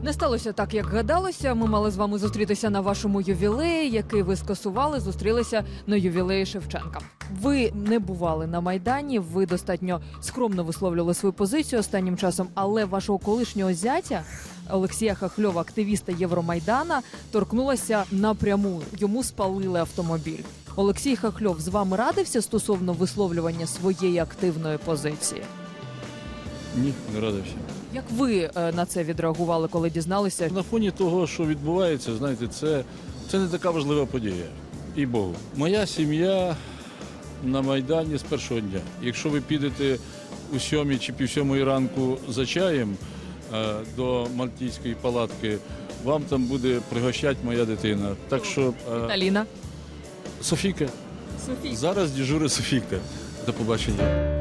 Не сталося так, як гадалося. Ми мали з вами зустрітися на вашому ювілеї, який ви скасували. Зустрілися на ювілеї Шевченка. Ви не бували на майдані. Ви достатньо скромно висловлювали свою позицію останнім часом, але вашого колишнього зятя. Олексія Хахльова, активіста Євромайдана, торкнулася напряму. Йому спалили автомобіль. Олексій Хахльов з вами радився стосовно висловлювання своєї активної позиції. Ні, не радився. Як ви е, на це відреагували, коли дізналися? На фоні того, що відбувається, знаєте, це, це не така важлива подія. І Богу. Моя сім'я на Майдані з першого дня. Якщо ви підете у сьомій чи пів сьомої ранку за чаєм е, до Мальтійської палатки, вам там буде пригощати моя дитина. Так що е, Аліна? Софійка. Софія. Зараз дежури Софійка. До побачення.